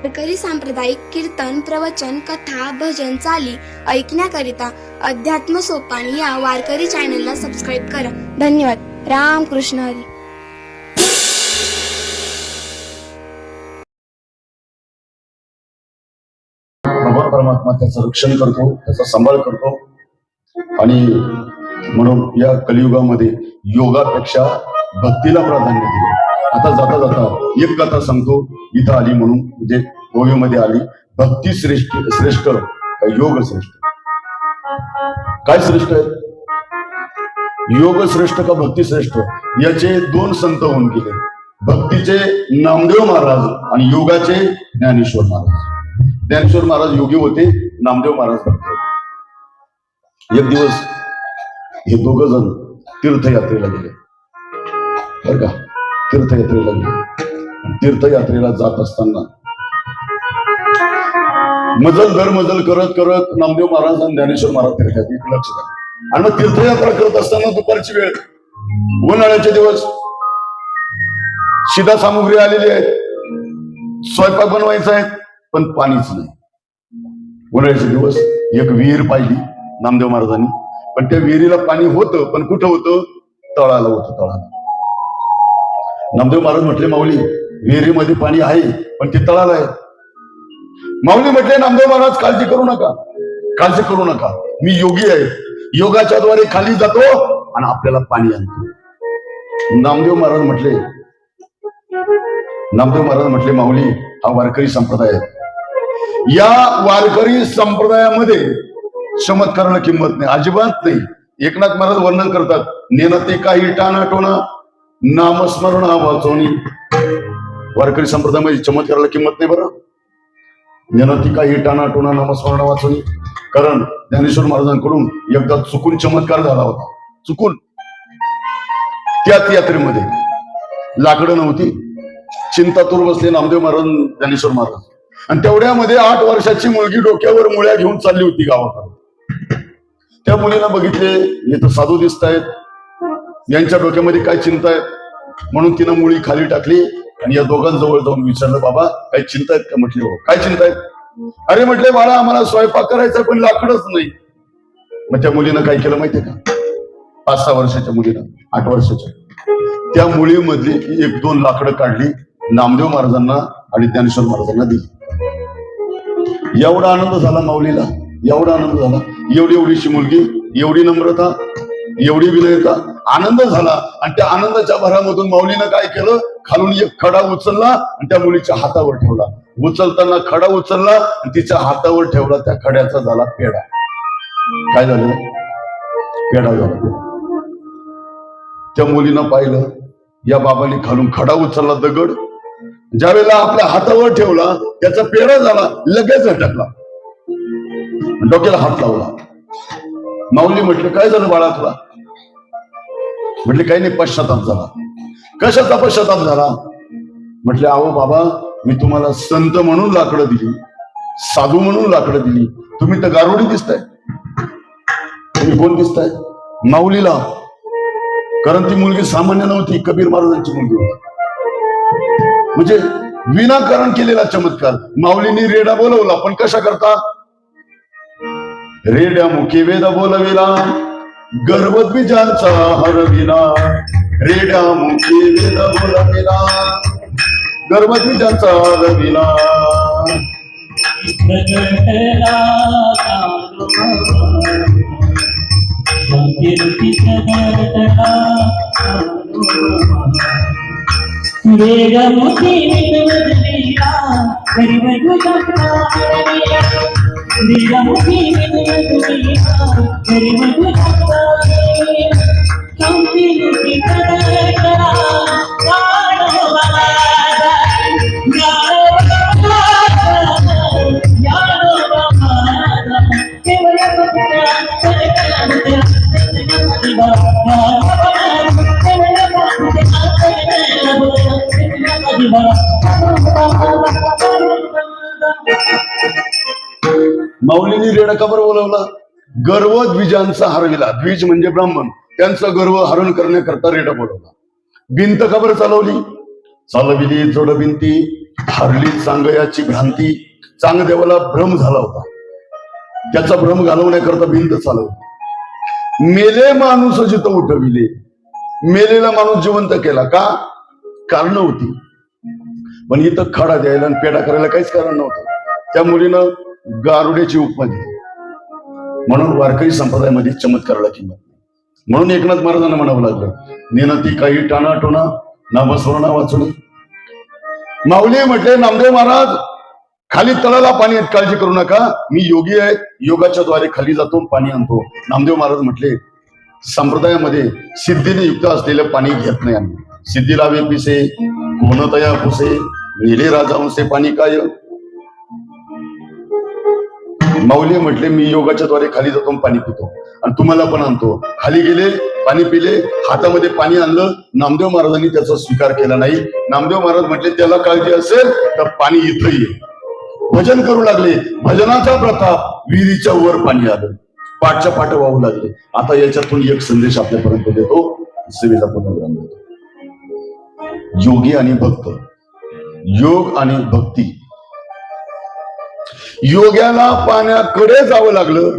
वारकरी सांप्रदायिक कीर्तन प्रवचन कथा भजन चाली ऐकण्याकरिता अध्यात्म सोपान या वारकरी चॅनलला सबस्क्राईब करा. धन्यवाद. राम कृष्ण हरी परमात्मा त्याचं रक्षण करतो त्याचा सांभाळ करतो. आणि म्हणून या कलियुगामध्ये योगापेक्षा भक्तीला प्राधान्य दिले. आता जाता जाता एक कथा सांगतो इथं आली म्हणून म्हणजे गोव्यामध्ये आली. भक्ती श्रेष्ठ श्रेष्ठ योग श्रेष्ठ. काय श्रेष्ठ आहे? योग श्रेष्ठ का भक्ती श्रेष्ठ? याचे दोन संत होऊन गेले. भक्तीचे नामदेव महाराज आणि योगाचे ज्ञानेश्वर महाराज. ज्ञानेश्वर महाराज योगी होते नामदेव महाराज भक्त होते. एक दिवस हे दोघ जण तीर्थयात्रेला गेले. बर का? तीर्थयात्रेला गेले. तीर्थयात्रेला जात असताना मजल दर मजल करत करत नामदेव महाराज आणि ज्ञानेश्वर महाराज तीर्थयात्रेत लक्ष आणि मग तीर्थयात्रा करत असताना दुपारची वेळ. उन्हाळ्याचे दिवस. शिधा सामुग्री आलेली आहे स्वयंपाक बनवायचा आहे पण पाणीच नाही. उन्हाळ्याचे दिवस. एक विहीर पाहिली नामदेव महाराजांनी. पण त्या विहिरीला पाणी होतं पण कुठं होतं? तळाला होतं तळाला. नामदेव महाराज म्हटले माऊली विहिरीमध्ये पाणी आहे पण ते तळाला आहे. माऊली म्हटले नामदेव महाराज काळजी करू नका काळजी करू नका. मी योगी आहे. योगाच्या द्वारे खाली जातो आणि आपल्याला पाणी आणतो. नामदेव महाराज म्हटले नामदेव महाराज म्हटले माऊली हा वारकरी संप्रदाय आहे. या वारकरी संप्रदायामध्ये चमत्काराला किंमत नाही अजिबात नाही. एकनाथ महाराज वर्णन करतात नेनते काही टाना टोना नामस्मरण वाचवणी वारकरी संप्रदायामध्ये चमत्काराला किंमत नाही बरं? ज्ञानाती काही टाना टोना नामस्मरण वाचवणी कारण ज्ञानेश्वर महाराजांकडून एकदा चुकून चमत्कार झाला होता. चुकून. त्याच यात्रेमध्ये लाकडं नव्हती. चिंतातूर बसले नामदेव महाराज ज्ञानेश्वर महाराज. आणि तेवढ्यामध्ये आठ वर्षाची मुलगी डोक्यावर मुळ्या घेऊन चालली होती गावाकडे त्या मुलीला बघितले हे तर साधू दिसत आहेत यांच्या डोक्यामध्ये काय चिंता आहे? म्हणून तिनं मुळी खाली टाकली आणि या दोघांजवळ जाऊन विचारलं बाबा काय चिंता आहेत का? म्हटले हो. काय चिंता आहेत? अरे म्हटले बाळा आम्हाला स्वयंपाक करायचा पण लाकडच नाही. मग त्या मुलीनं काय केलं माहितीये का? पाच सहा वर्षाच्या मुलीनं आठ वर्षाच्या. त्या मुलीमधली एक दोन लाकडं काढली नामदेव महाराजांना आणि ज्ञानेश्वर महाराजांना दिली. एवढा आनंद झाला माऊलीला एवढा आनंद झाला. एवढी एवढीशी मुलगी एवढी नम्रता एवढी विनयता आनंद झाला. आणि त्या आनंदाच्या भरामधून माऊलीनं काय केलं? खालून एक खडा उचलला आणि त्या मुलीच्या हातावर ठेवला. उचलताना खडा उचलला आणि तिच्या हातावर ठेवला. त्या खड्याचा झाला पेढा. काय झालं? पेढा झाला. त्या मुलीनं पाहिलं या बाबाने खालून खडा उचलला दगड. ज्यावेळेला आपल्या हातावर ठेवला त्याचा पेढा झाला लगेच झटकला डोक्याला हात लावला. माऊली म्हटलं काय झालं बाळा तुला? म्हटले काही नाही पश्चाताप झाला. कशाचा पश्चाताप झाला? म्हटले अहो बाबा मी तुम्हाला संत म्हणून लाकडं दिली साधू म्हणून लाकडं दिली. तुम्ही तर गारुडी दिसताय. तुम्ही कोण दिसताय? माऊलीला. कारण ती मुलगी सामान्य नव्हती कबीर महाराजांची मुलगी होती. म्हणजे विनाकारण केलेला चमत्कार. माऊलीने रेडा बोलवला पण कशा करता? रेड्या मुखी वेद बोलविला गर्भद्विजांचा हरविला. रेड्या मुखी वेद बोलविला गर्भद्विजांचा हरविला. प्रगटला कीर्ती प्रगटला वेगमुखी विनवदलीला गरिबदुजा నిరము నిరము నిరము నిరము माऊलींनी रेडकावर बोलवला. गर्व द्विजांचा हरविला. द्विज म्हणजे ब्राह्मण. त्यांचा गर्व हरण करण्याकरता रेडा बोलवला. भिंत खबर चालवली? चालविली जोड भिंती हरली चांगयाची भ्रांती. चांगदेवाला भ्रम झाला होता. त्याचा भ्रम घालवण्याकरता भिंत चालवली. मेले माणूस जिथं उठविले मेलेला माणूस जिवंत केला का? कारण होती. पण इथं खडा द्यायला आणि पेडा करायला काहीच कारण नव्हतं. त्या मुलीनं गारुड्याची उपमा म्हणून वारकरी संप्रदायामध्ये चमत्काराला किंमत नाही. म्हणून एकनाथ महाराजांना म्हणावं लागलं नेनती काही टाणा टोणा नामस्वरणा वाचून माऊली म्हटले नामदेव महाराज खाली तळाला पाणी आहेत काळजी करू नका. मी योगी आहे योगाच्या द्वारे खाली जातो पाणी आणतो. नामदेव महाराज म्हटले संप्रदायामध्ये सिद्धीने युक्त असलेलं पाणी घेत नाही आम्ही. सिद्धीला वे पिसे कोणतया पुसे नेले राजांसे पाणी काय. माऊली म्हटले मी योगाच्या द्वारे खाली जातो पाणी पितो. आणि तुम्हाला पण आणतो. खाली गेले पाणी पिले हातामध्ये पाणी आणलं. नामदेव महाराजांनी त्याचा स्वीकार केला नाही. नामदेव महाराज म्हटले त्याला काळजी असेल तर पाणी इथं ये. भजन करू लागले. भजनाचा प्रताप विहिरीच्या वर पाणी आलं. पाठच्या पाठ वाहू लागले. आता याच्यातून एक संदेश आपल्यापर्यंत देतो. सेवेचा पुनर्ग्राम देतो योगी आणि भक्त. योग आणि भक्ती. योग्याला पाण्याकडे जावं लागलं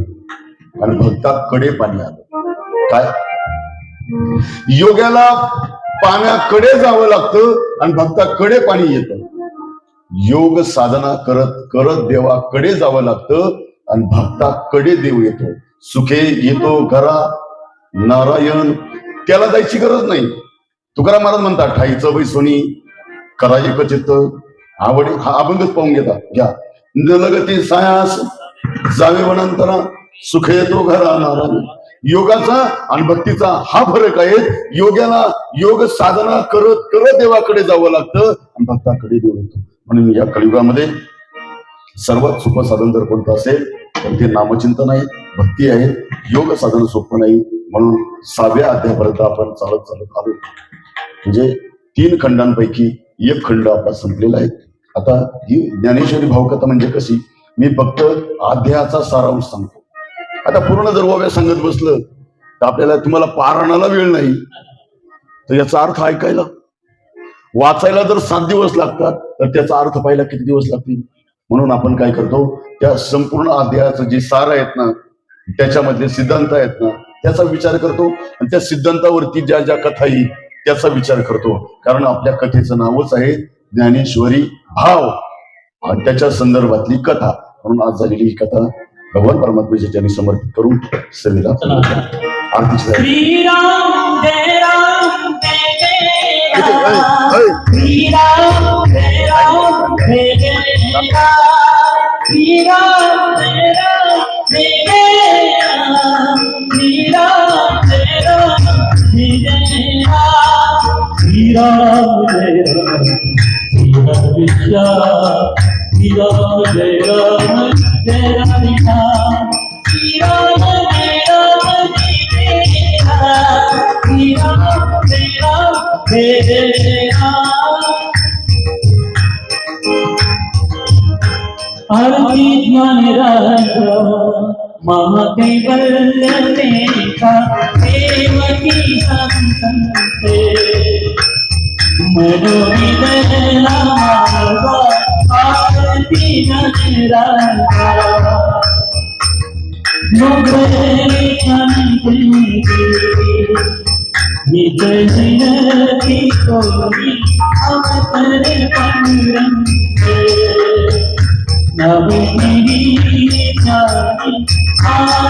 आणि भक्ताकडे पाणी आलं. काय? योग्याला पाण्याकडे जावं लागतं आणि भक्ताकडे पाणी येतं. योग साधना करत करत देवाकडे जावं लागतं आणि भक्ताकडे देव येतो. सुखे येतो घरा नारायण त्याला जायची गरज नाही. तुकाराम महाराज म्हणतात ठाईचं बैसोनी करायचं चित्त आवडी हा अभंगच पाहून घेता घ्या. नलगती सायास जावे वनांतरा सुख येतो घरा नारायण योगाचा आणि भक्तीचा हा फरक आहे. योग्याला योग साधना करत करत देवाकडे जावं लागतं आणि भक्ताकडे देव येतो म्हणून या कलियुगामध्ये सर्वात सोपं साधन जर कोणतं असेल तर ते नामचिंतन आहे भक्ती आहे योग साधन सोपं नाही. म्हणून सहाव्या अध्यापर्यंत आपण चालत चालत आलो. म्हणजे तीन खंडांपैकी एक खंड आपला संपलेला आहे. आता ही ज्ञानेश्वरी भावकथा म्हणजे कशी? मी फक्त अध्यायाचा सारांश सांगतो. आता पूर्ण जर ओव्या सांगत बसलं तर आपल्याला तुम्हाला पारायणाला वेळ नाही. तर याचा अर्थ ऐकायला. वाचायला जर सात दिवस लागतात तर त्याचा अर्थ पाहायला किती दिवस लागतील? म्हणून आपण काय करतो त्या संपूर्ण अध्यायाचं जे सार आहेत ना त्याच्यामधले सिद्धांत आहेत ना त्याचा विचार करतो. आणि त्या सिद्धांतावरती ज्या ज्या कथा येईल त्याचा विचार करतो. कारण आपल्या कथेचं नावच आहे ज्ञानेश्वरी भाव. आणि त्याच्या संदर्भातली कथा म्हणून आज झालेली ही कथा भगवान परमात्म्याच्या त्यांनी समर्पित करून सेवेला आरतीची तयारी. श्रीराम जय राम जय जय श्रीराम जय राम श्रीराम जय राम जय जय राम आरती ज्ञान देवकी आरती ज्ञान राजा मुगरे निज जिनती कोरी अवतर पंरंग नवगिरी जानी आरती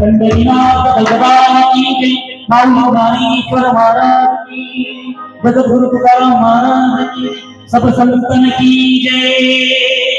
पंढरीनाथ भगवान की माऊली महाराज की जगद्गुरु तुकाराम महाराज की सब संतन की जय